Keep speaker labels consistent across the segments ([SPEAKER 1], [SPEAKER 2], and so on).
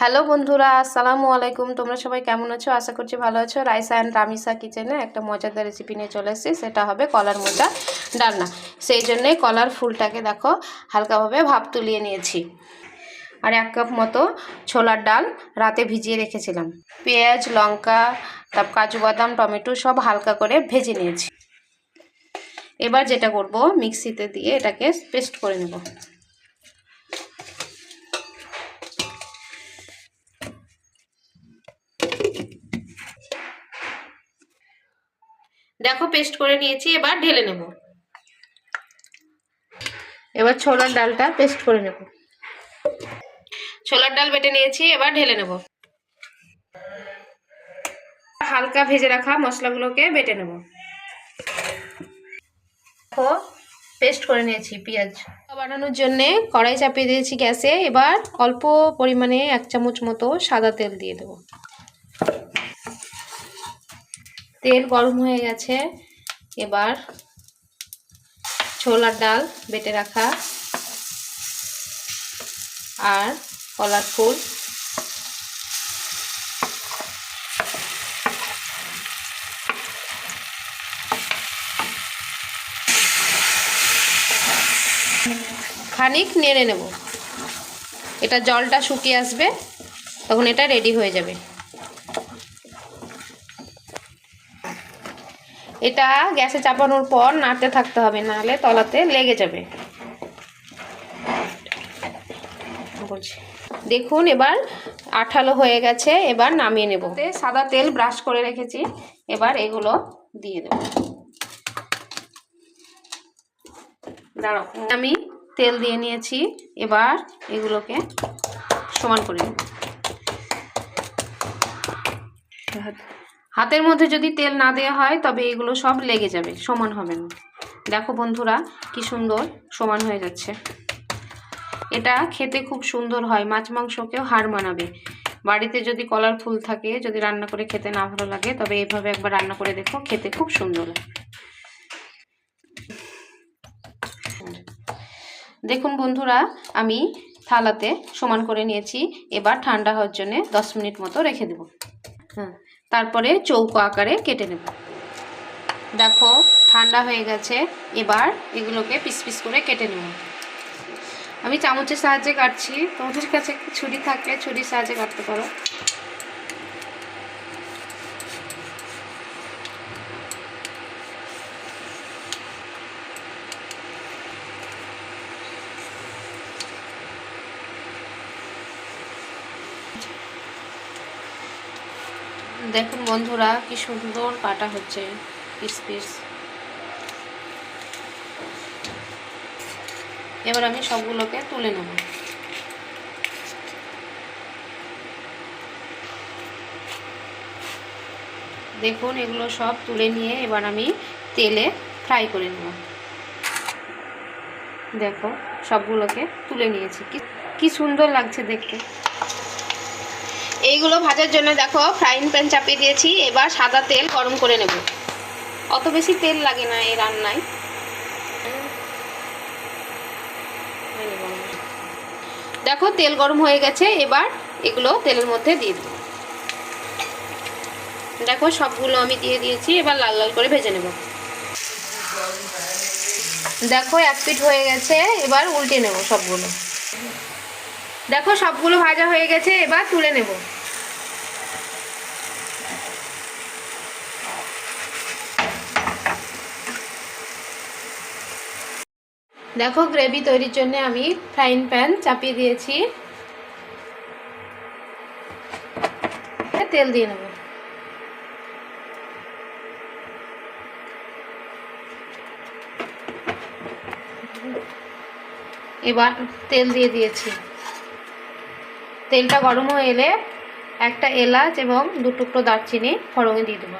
[SPEAKER 1] Hello বন্ধুরা, আসসালামু আলাইকুম। তোমরা সবাই কেমন আছো? আশা করছি ভালো আছো। রাইসা অ্যান্ড রামিসা কিচেনে একটা মজাদার রেসিপি নিয়ে চলে এসেছি। সেটা হবে কলার মোচা ডালনা। সেই জন্যে কলার ফুলটাকে দেখো, হালকাভাবে ভাপ তুলিয়ে নিয়েছি। আর এক কাপ মতো ছোলার ডাল রাতে ভিজিয়ে রেখেছিলাম। পেঁয়াজ, লঙ্কা তারপর কাজু বাদাম, টমেটো সব হালকা করে ভেজে নিয়েছি। এবার যেটা করব, মিক্সিতে দিয়ে এটাকে পেস্ট করে নেব। দেখো পেস্ট করে নিয়েছি, এবার ঢেলে নেব। এবার ছোলার ডালটা পেস্ট করে নেব। ছোলার ডাল বেটে নিয়েছি, এবার ঢেলে নেব। হালকা ভেজে রাখা মশলাগুলোকে বেটে নেব। দেখো পেস্ট করে নিয়েছি পেঁয়াজ। বানানোর জন্য কড়াই চাপিয়ে দিয়েছি গ্যাসে, এবার অল্প পরিমাণে এক চামচ মতো সাদা তেল দিয়ে দেব। তেল গরম হয়ে গেছে। এবার ছোলার ডাল বেটে রাখা। আর কলার ফুল। খানিক নেড়ে নেব। এটা জলটা শুকিয়ে আসবে, তখন এটা রেডি হয়ে যাবে। এটা গ্যাসে চাপানোর পর নাড়তে থাকতে হবে নাহলে তলাতে লেগে যাবে। বলছি। দেখুন এবার আঠালো হয়ে গেছে এবার নামিয়ে নেব। সাদা তেল ব্রাশ করে রেখেছি এবার এগুলো দিয়ে দেব। দাঁড়াও আমি তেল দিয়ে নিয়েছি এবার এগুলোকে সমান করে নেব। হাতের মধ্যে যদি তেল না দেওয়া হয়, তবে এগুলো সব লেগে যাবে, সমান হবে না। দেখো বন্ধুরা, কি সুন্দর সমান হয়ে যাচ্ছে। এটা খেতে খুব সুন্দর হয়, মাছ মাংসকেও হার মানাবে। বাড়িতে যদি কলার ফুল থাকে, যদি রান্না করে খেতে না ভালো লাগে, তবে এইভাবে একবার রান্না করে দেখো, খেতে খুব সুন্দর দেখুন বন্ধুরা, আমি থালাতে সমান করে নিয়েছি, এবার ঠান্ডা হওয়ার জন্য দশ মিনিট মতো রেখে দেব। হ্যাঁ। তারপরে চৌকো আকারে কেটে নেব। দেখো, ঠান্ডা হয়ে গেছে। এবার এগুলোকে পিস পিস করে কেটে নেব। আমি চামচের সাহায্যে কাটছি। তোমাদের কাছে ছুরি থাকলে ছুরির সাহায্যে কাটতে পারো। দেখুন বন্ধুরা, কি সুন্দর কাটা হচ্ছে পিস পিস এবার আমি সবগুলোকে তুলে নেব। দেখুন, এগুলো সব তুলে নিয়ে এবার আমি তেলে ফ্রাই করে নেব। দেখো, সবগুলোকে তুলে নিয়েছি। কি কি সুন্দর লাগছে দেখতে। এইগুলো ভাজার জন্য দেখো ফ্রাইং প্যান চাপিয়ে দিয়েছি, এবার সাদা তেল গরম করে নেব। অত বেশি তেল লাগে না এই রান্নায়। দেখো, তেল গরম হয়ে গেছে, এবার এগুলো তেলের মধ্যে দিয়ে দেবো। দেখো, সবগুলো আমি দিয়ে দিয়েছি, এবার লাল লাল করে ভেজে নেব। দেখো, এক পিঠ হয়ে গেছে, এবার উল্টে নেব সবগুলো। দেখো, সবগুলো ভাজা হয়ে গেছে, এবার তুলে নেব। দেখো গ্রেভি তৈরির জন্য আমি ফ্রাইং প্যান চাপিয়ে দিয়েছি। তেল দিয়ে নেব। এবার তেল দিয়ে দিয়েছি। তেলটা গরম হয়ে এলে একটা এলাচ এবং দু টুকরো দারচিনি ফড়ঙে দিয়ে দেবো।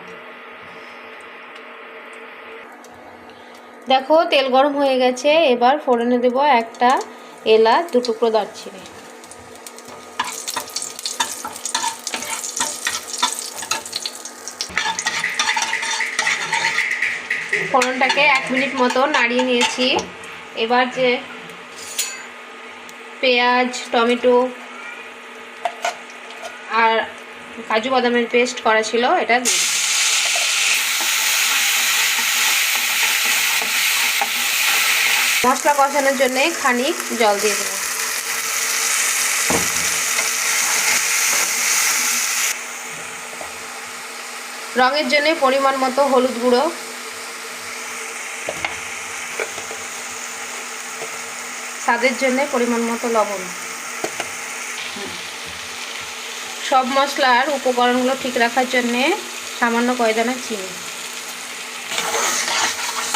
[SPEAKER 1] দেখো, তেল গরম হয়ে গেছে। এবার ফোড়নে দেব একটা এলাচ, দু টুকরো দারচিনি। ফোড়নটাকে এক মিনিট মতো নাড়িয়ে নিয়েছি। এবার যে পেঁয়াজ, টমেটো আর কাজু বাদামের পেস্ট করা ছিল, এটা দিয়ে মশলা কষানোর জন্য খানিক জল দিয়ে দেবো। রঙের জন্য পরিমাণ মতো হলুদ গুঁড়ো। স্বাদের জন্য পরিমাণ মতো লবণ। সব মশলার উপকরণগুলো ঠিক রাখার জন্যে সামান্য কয়দানা চিনি।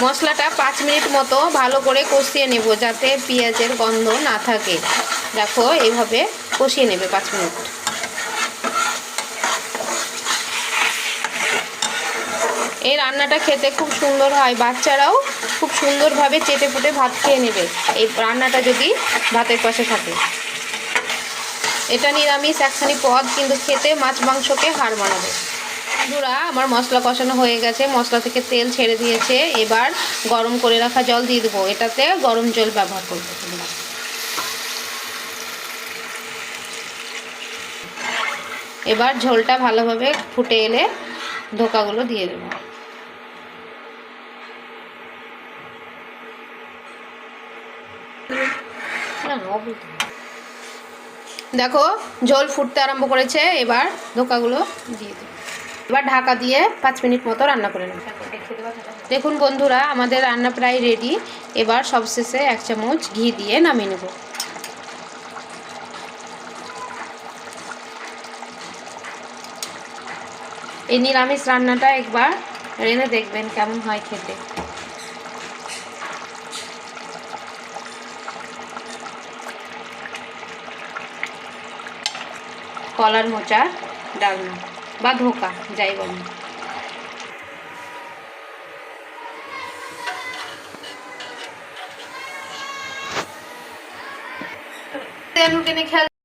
[SPEAKER 1] মশলাটা পাঁচ মিনিট মতো ভালো করে কষিয়ে নেব যাতে পেঁয়াজের গন্ধ না থাকে। দেখো, এইভাবে কষিয়ে নেবে পাঁচ মিনিট। এই রান্নাটা খেতে খুব সুন্দর হয়। বাচ্চারাও খুব সুন্দরভাবে চেটে ফুটে ভাত খেয়ে নেবে। এই রান্নাটা যদি ভাতের পাশে থাকে। এটা নিরামিষ একখানি পদ, কিন্তু খেতে মাছ মাংসকে হার মানাবে। বন্ধুরা, আমার মশলা কষানো হয়ে গেছে। মশলা থেকে তেল ছেড়ে দিয়েছে। এবার গরম করে রাখা জল দিয়ে দেবো। এটাতে গরম জল ব্যবহার করব। এবার ঝোলটা ভালোভাবে ফুটে এলে ধোকাগুলো দিয়ে দেবো। দেখো, ঝোল ফুটতে আরম্ভ করেছে। এবার ধোকাগুলো দিয়ে দেবো। এবার ঢাকা দিয়ে পাঁচ মিনিট মতো রান্না করে নেব। দেখুন বন্ধুরা, আমাদের রান্না প্রায় রেডি এবার সবশেষে এক চামচ ঘি দিয়ে নামিয়ে নেব। এই নিরামিষ রান্নাটা একবার রেনে দেখবেন কেমন হয় খেতে। কলার মোচা ডালনা। বা ধোকা যাই বলুন ঢুকে খেয়াল